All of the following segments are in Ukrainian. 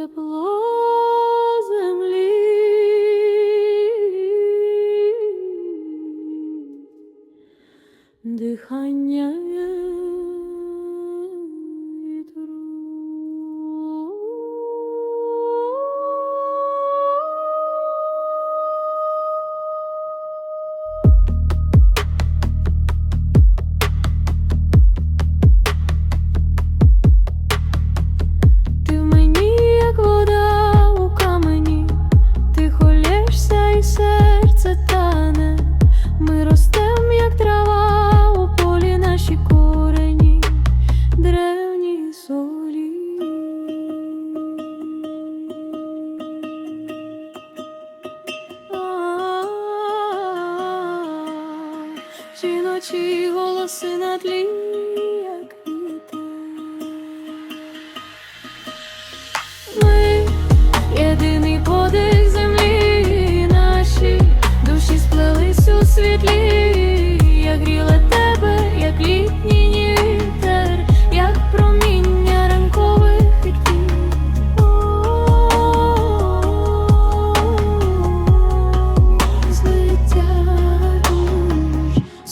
тепло землі, дихання. Ті ночі голоси на тлі.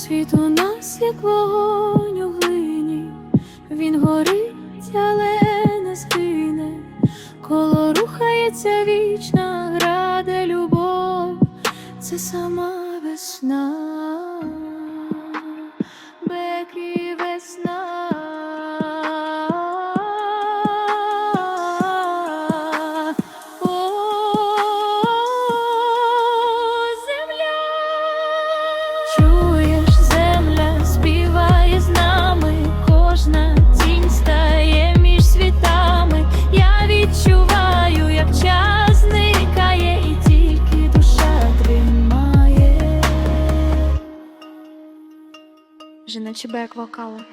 світ у нас, як вогонь у глині, він горить, але не згине, коло рухається вічна граде любов, це сама весна. жіночі бек вокали.